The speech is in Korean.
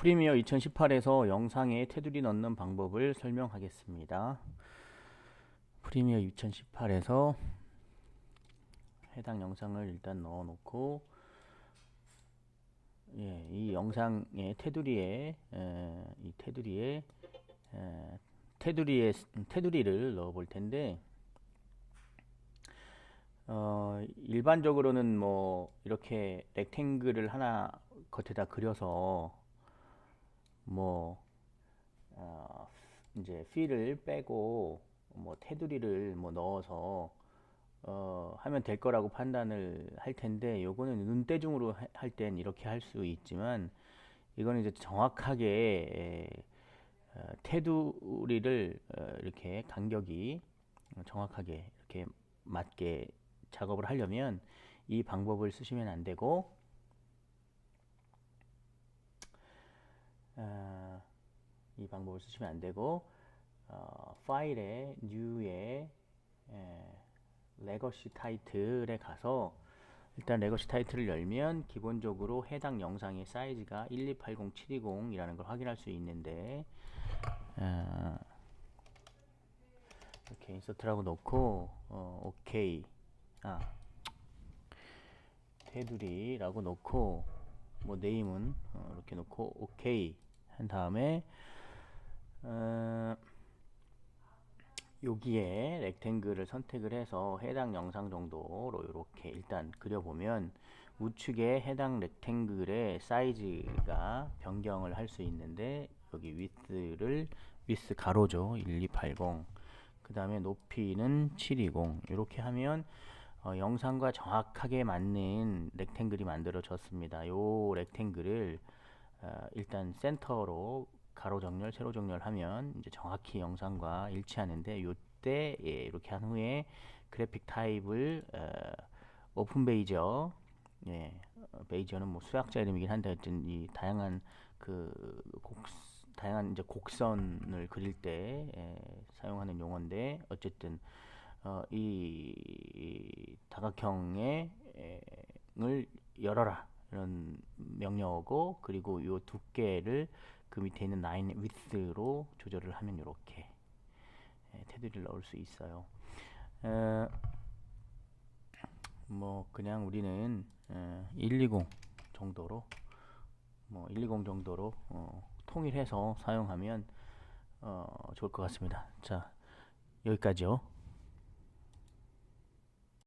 프리미어 2018에서 영상에 테두리 넣는 방법을 설명하겠습니다. 프리미어 2018에서 해당 영상을 일단 넣어 놓고 예, 이 영상의 테두리에 에, 이 테두리에 에, 테두리에 테두리를 넣어 볼 텐데 어, 일반적으로는 뭐 이렇게 렉탱글을 하나 겉에다 그려서 뭐 어, 이제 필을 빼고 뭐 테두리를 뭐 넣어서 어, 하면 될 거라고 판단을 할 텐데 요거는 눈대중으로 할 땐 이렇게 할 수 있지만 이거는 이제 정확하게 에, 어, 테두리를 어, 이렇게 간격이 정확하게 이렇게 맞게 작업을 하려면 이 방법을 쓰시면 안 되고 이 방법을 쓰시면 안 되고 어, 파일에 new에 레거시 타이틀에 가서 일단 레거시 타이틀을 열면 기본적으로 해당 영상의 사이즈가 1280720 이라는 걸 확인할 수 있는데 어, 이렇게 인서트라고 놓고 어, 오케이 아 테두리라고 놓고 뭐 네임은 어, 이렇게 놓고 오케이 한 다음에 어, 여기에 렉탱글을 선택을 해서 해당 영상 정도로 이렇게 일단 그려보면 우측에 해당 렉탱글의 사이즈가 변경을 할 수 있는데 여기 위스를 위스 가로죠. 1280 그 다음에 높이는 720 이렇게 하면 어, 영상과 정확하게 맞는 렉탱글이 만들어졌습니다. 요 렉탱글을 어, 일단 센터로 가로 정렬, 세로 정렬 하면 이제 정확히 영상과 일치하는데 요때 예, 이렇게 한 후에 그래픽 타입을 어, 오픈 베이저 예, 어, 베이저는 뭐 수학자 이름이긴 한데 어쨌든 이 다양한 그 곡, 다양한 이제 곡선을 그릴 때 예, 사용하는 용어인데 어쨌든 어, 이, 이 다각형의 을 열어라. 이런 명령어고 그리고 요 두께를 그 밑에 있는 라인 위스로 조절을 하면 이렇게 예, 테두리를 넣을 수 있어요. 에, 뭐 그냥 우리는 에, 120 정도로 뭐 120 정도로 어, 통일해서 사용하면 어, 좋을 것 같습니다. 자 여기까지요.